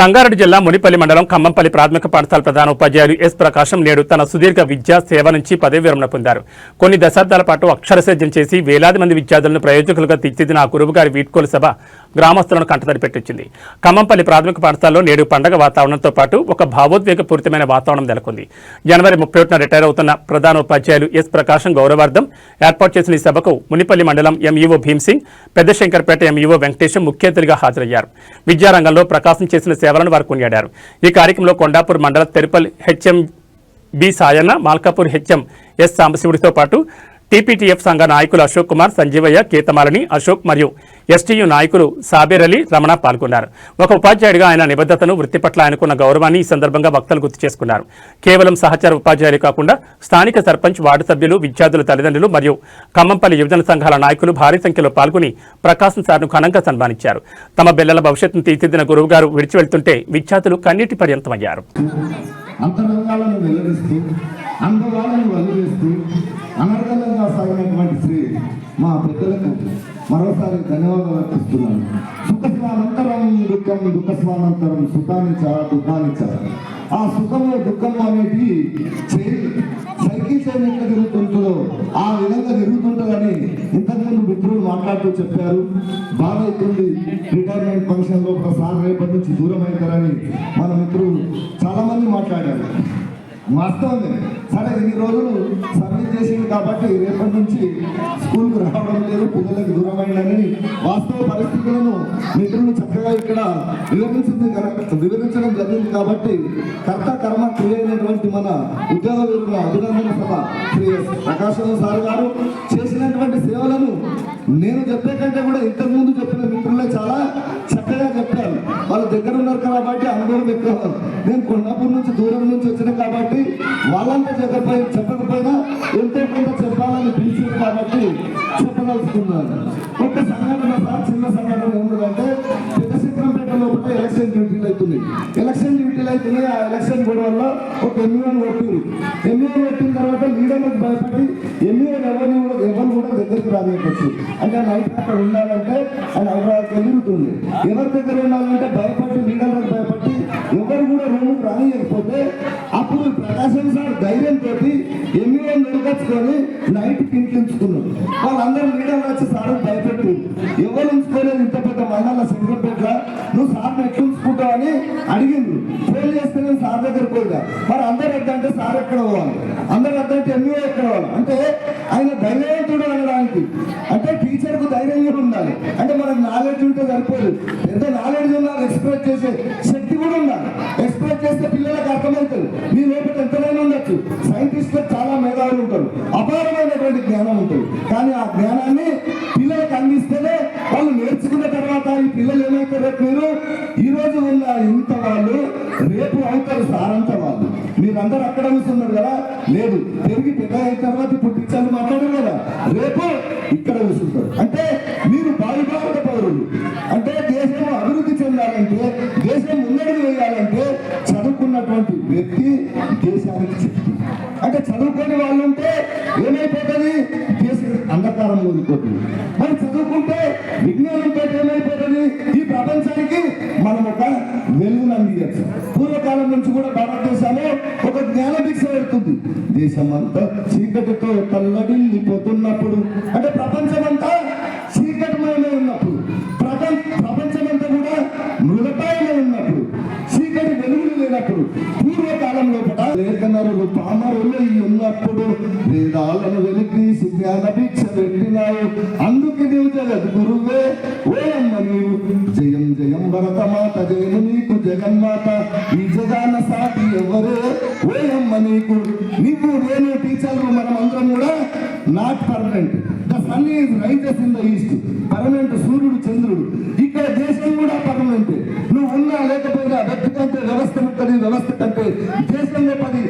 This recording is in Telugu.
సంగారెడ్డి జిల్లా మునిపల్లి మండలం ఖమ్మంపల్లి ప్రాథమిక పాఠశాల ప్రధాన ఉపాధ్యాయులు ఎస్ ప్రకాశం నేడు తన సుదీర్ఘ విద్యా సేవ నుంచి పదవి విరమణ పొందారు. కొన్ని దశాబ్దాల పాటు అక్షరసేద్యం చేసి వేలాది మంది విద్యార్థులను ప్రయోజకులుగా తీర్చిదిన ఆ గురువుగారి వీడ్కోలు సభ గ్రామస్తులను కంటతడి పెట్టించింది. ఖమ్మంపల్లి ప్రాథమిక పాఠశాలలో నేడు పండగ వాతావరణంతో పాటు ఒక భావోద్వేగపూరితమైన వాతావరణం నెలకొంది. జనవరి ముప్పై ఒకటిన రిటైర్ అవుతున్న ప్రధాన ఉపాధ్యాయులు ఎస్ ప్రకాశం గౌరవార్థం ఏర్పాటు చేసిన ఈ సభకు మునిపల్లి మండలం ఎంఈఓ భీమ్సింగ్ పెద్దశంకర్పేట ఎంఈఓ వెంకటేశం ముఖ్య అతిథిగా హాజరయ్యారు. విద్యారంగంలో ప్రకాశం చేసిన సేవలను వారు కొనియాడారు. ఈ కార్యక్రమంలో కొండాపూర్ మండల తెరుపల్ HM B Sayanna Malkapur HM S సాంబశివుడితో పాటు టీపీటీఎఫ్ సంఘ నాయకులు అశోక్ కుమార్ సంజీవయ్య కేతమాలని అశోక్ మరియు ఎస్టీయు నాయకులు సాబేర్ అలీ రమణ పాల్గొన్నారు. ఒక ఉపాధ్యాయుడిగా ఆయన నిబద్ధతను వృత్తి పట్ల ఆయనకున్న గౌరవాన్ని ఈ సందర్భంగా వక్తలు గుర్తు చేసుకున్నారు. కేవలం సహచార ఉపాధ్యాయులు కాకుండా స్థానిక సర్పంచ్ వార్డు సభ్యులు విద్యార్థుల తల్లిదండ్రులు మరియు ఖమ్మంపల్లి యువజన సంఘాల నాయకులు భారీ సంఖ్యలో పాల్గొని ప్రకాశం సార్ను ఘనంగా సన్మానించారు. తమ బిల్లల భవిష్యత్తును తీర్చిదిద్దిన గురువుగారు విడిచి వెళ్తుంటే విద్యార్థులు కన్నీటి పర్యంతమయ్యారు. అంతరంగాలను వెల్లడిస్తూ అనుభవాలను వెల్లడిస్తూ సాగినటువంటి శ్రీ మా పెద్దలకు మరోసారి ధన్యవాదాలు అర్పిస్తున్నాను. సుఖస్వానంతరం దుఃఖం దుఃఖస్వానంతరం సుఖానిచ దుఃఖానిచ ఆ సుఖము దుఃఖము అనేది చైన్ సైకిల్ చైన్ ఎట్లా తిరుగుతుంటుందో ఆ విధంగా తిరుగుతుంటుందని ఇంతకుముందు మిత్రులు మాట్లాడుతూ చెప్పారు. బాధ అవుతుంది. రిటైర్మెంట్ ఫంక్షన్లో ఒకసారి రేపటి నుంచి దూరం అవుతారని మన మిత్రులు చాలా మంది మాట్లాడారు. వాస్తవమే సరే ఇన్ని రోజులు సర్వీస్ చేసింది కాబట్టి రేపటి నుంచి స్కూల్కు రావడం లేదు పిల్లలకు దూరమైందని వాస్తవ పరిస్థితులను మిత్రులు చక్కగా ఇక్కడ వివరించింది వివరించడం జరిగింది కాబట్టి కర్త కర్మ క్రియ అయినటువంటి మన ఉద్యోగ వీరుల అభినందన సభ శ్రీ ప్రకాశం సార్ గారు చేసినటువంటి సేవలను నేను చెప్పే కంటే కూడా ఇంత ముందు చెప్పిన మిత్రులే చాలా చక్కగా చెప్పారు వాళ్ళ దగ్గర ఉన్నారు కాబట్టి అనుభవం ఎక్కువ నేను కొండాపూర్ నుంచి దూరం నుంచి వచ్చిన కాబట్టి వాళ్ళంతా చెప్పకపోయి చెప్పకపోయినా ఎంతో కొంత చెప్పాలని పిలిచింది కాబట్టి చెప్పదలుచుకున్నాను ఒక సంఘటన సార్ చిన్న సంఘటన ఏమిటంటే పెద్ద చిత్రంపేట లోపల ఎలక్షన్ డ్యూటీలు అవుతుంది. ఎలక్షన్ డ్యూటీలు అవుతుంది ఆ ఎలక్షన్ గొడవల్లో ఒక ఎమ్మెల్యేని కొట్టింది ఎమ్మెల్యే కొట్టిన తర్వాత లీడర్లకు భయపడి ఎమ్మెల్యే ఎవరిని కూడా ఎవరు కూడా దగ్గరికి రానియవచ్చు అంటే నైట్ అక్కడ ఉండాలంటే ఆయన హైదరాబాద్కి వెళ్ళిపోతుంది ఎవరి దగ్గర ఉండాలంటే నైట్ నైట్ పింకించుకున్నాడు వాళ్ళందరూ లీడర్లు వచ్చి సార్ భయపెట్టు. ఎవరు ఉంచుకోలేదు ఇంత పెద్ద మండల సింగపేట నువ్వు సార్ ఎట్లా ఉంచుకుంటావు? అని అడిగింది ఫోన్ చేస్తే నేను సార్ దగ్గర పోయినా. మరి అందరు అంటే సార్ ఎక్కడ పోవాలి? అందరు వద్దంటే ఎన్నో ఎక్కడ పోవాలి? అంటే ఆయన ధైర్యవంతుడు అనడానికి. అంటే టీచర్కు ధైర్యం ఉండాలి. అంటే మనకు నాలెడ్జ్ ఉంటే సరిపోదు. ఎంత నాలెడ్జ్ ఉండాలి ఎక్స్ప్రెస్ చేసే శక్తి కూడా ఉండాలి. ఎక్స్ప్రెస్ చేస్తే పిల్లలకు అర్థమవుతుంది. మీ లోపల ఎంతైనా ఉండొచ్చు. సైంటిస్టులకు చాలా మేధావులు ఉంటారు. ఈరోజు ఈ రోజు ఉన్న ఇంత వాళ్ళు రేపు అవుతారు సారంత వాళ్ళు. మీరందరూ అక్కడ కూర్చున్నారు కదా? లేదు పెరిగి పెద్ద అయిన తర్వాత ఇప్పుడు టీచర్లు మాట్లాడారు కదా? రేపు ఇక్కడ కూర్చుంటారు. అంటే మీరు బావిభారత పౌరులు. అంటే దేశం అభివృద్ధి చెందాలంటే దేశం ముందడుగు వేయాలంటే చదువుకున్నటువంటి వ్యక్తి దేశానికి చెప్తుంది. అంటే చదువుకొని వాళ్ళు ఉంటే ఏమైపోతుంది? దేశం అంధకారం ఉండిపోతుంది మరి చదువుకుంటే విజ్ఞానంతో ఏమైపోతుంది? ఈ ప్రపంచానికి మనం ఒక వెలుగును అందించచ్చు. పూర్వకాలం నుంచి కూడా భారతదేశంలో ఒక జ్ఞాన భిక్ష పెడుతుంది దేశమంతా చీకటితో తల్లడిల్లిపోతున్నప్పుడు అంటే ప్రపంచమంతా చీకటిమయమే ఉన్నప్పుడు ప్రపంచ ప్రపంచమంతా కూడా మృగపాయమే ఉన్నప్పుడు చీకటి వెలుగులు లేనప్పుడు పూర్వకాలం లోపల లేఖనరులు పామరులు ఉన్నప్పుడు వేదాలను వెలికి జ్ఞాన భిక్ష పెట్టినావు అందుకే నీవు జగద్గురువే ఓయమ్మ నీవు. జయం జయం భరతమాత జయము నీకు జగన్మాత. ఈ జగాన సాటి ఎవరే ఓయమ్మ నీకు. నీకు నేను టీచర్లు మనం అందరం కూడా not permanent. The sun is rises in the east. Permanent సూర్యుడు చంద్రుడు. ఇక్కడ దేశం కూడా పర్మనెంట్. నువ్వు ఉన్నా లేకపోయినా వ్యక్తి కంటే వ్యవస్థ ఉంటుంది వ్యవస్థ కంటే దేశంలో పది.